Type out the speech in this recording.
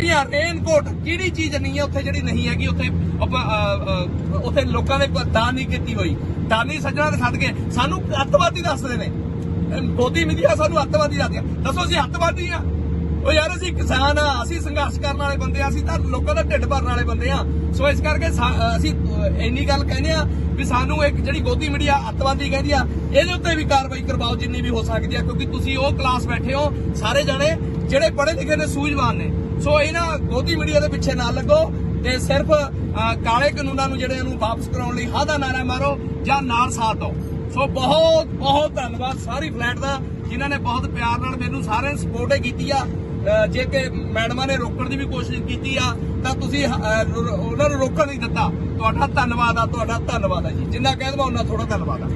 ਯਾਰ ਰੇਨਕੋਟ ਕਿਹੜੀ ਚੀਜ਼ ਨਹੀਂ ਹੈ ਉੱਥੇ ਜਿਹੜੀ ਨਹੀਂ ਹੈਗੀ, ਉੱਥੇ ਉੱਥੇ ਲੋਕਾਂ ਨੇ ਦਾਨ ਨਹੀਂ ਕੀਤੀ ਹੋਈ। ਦਾਨੀ ਸੱਜਣਾ ਦੇ ਕੇ ਸਾਨੂੰ ਅੱਤਵਾਦੀ ਦੱਸਦੇ ਨੇ। ਮੋਦੀ ਮੀਡੀਆ ਸਾਨੂੰ ਅੱਤਵਾਦੀ ਦੱਸਦੇ ਦੱਸੋ, ਅਸੀਂ ਅੱਤਵਾਦੀ ਆ। ਉਹ ਯਾਰ, ਅਸੀਂ ਕਿਸਾਨ ਆ, ਅਸੀਂ ਸੰਘਰਸ਼ ਕਰਨ ਵਾਲੇ ਬੰਦੇ ਆ, ਅਸੀਂ ਤਾਂ ਲੋਕਾਂ ਦਾ ਢਿੱਡ ਭਰਨ ਵਾਲੇ ਬੰਦੇ ਆ। ਸੋ ਇਸ ਕਰਕੇ ਅਸੀਂ ਇੰਨੀ ਗੱਲ ਕਹਿੰਦੇ ਆ ਵੀ ਸਾਨੂੰ ਇੱਕ ਜਿਹੜੀ ਗੋਦੀ ਮੀਡੀਆ ਅੱਤਵਾਦੀ ਕਹਿੰਦੀ ਆ, ਇਹਦੇ ਉੱਤੇ ਵੀ ਕਾਰਵਾਈ ਕਰਵਾਓ, ਜਿੰਨੀ ਵੀ ਹੋ ਸਕਦੀ ਆ, ਕਿਉਂਕਿ ਤੁਸੀਂ ਉਹ ਕਲਾਸ ਬੈਠੇ ਹੋ, ਸਾਰੇ ਜਣੇ ਜਿਹੜੇ ਪੜ੍ਹੇ ਲਿਖੇ ਨੇ, ਸੂਝਵਾਨ ਨੇ। ਸੋ ਇਹਨਾਂ ਗੋਦੀ ਮੀਡੀਆ ਦੇ ਪਿੱਛੇ ਨਾ ਲੱਗੋ ਤੇ ਸਿਰਫ ਕਾਲੇ ਕਾਨੂੰਨਾਂ ਨੂੰ ਜਿਹੜੇ ਇਹਨੂੰ ਵਾਪਸ ਕਰਾਉਣ ਲਈ ਹਾਂ ਨਾਰਾ ਮਾਰੋ ਜਾਂ ਨਾਲ ਸਾਥ ਦਿਓ। ਸੋ ਬਹੁਤ ਬਹੁਤ ਧੰਨਵਾਦ ਸਾਰੀ ਫਲੈਟ ਦਾ, ਜਿਨ੍ਹਾਂ ਨੇ ਬਹੁਤ ਪਿਆਰ ਨਾਲ ਮੈਨੂੰ ਸਾਰਿਆਂ ਨੇ ਸਪੋਰਟ ਕੀਤੀ ਆ। ਜੇ ਕਿ ਮੈਡਮਾਂ ਨੇ ਰੋਕਣ ਦੀ ਵੀ ਕੋਸ਼ਿਸ਼ ਕੀਤੀ ਆ, ਤਾਂ ਤੁਸੀਂ ਉਹਨਾਂ ਨੂੰ ਰੋਕਣ ਨਹੀਂ ਦਿੱਤਾ। ਤੁਹਾਡਾ ਧੰਨਵਾਦ ਆ, ਤੁਹਾਡਾ ਧੰਨਵਾਦ ਆ ਜੀ। ਜਿੰਨਾ ਕਹਿ ਦਵਾਂ, ਉਹਨਾਂ ਥੋੜਾ ਧੰਨਵਾਦ ਆ।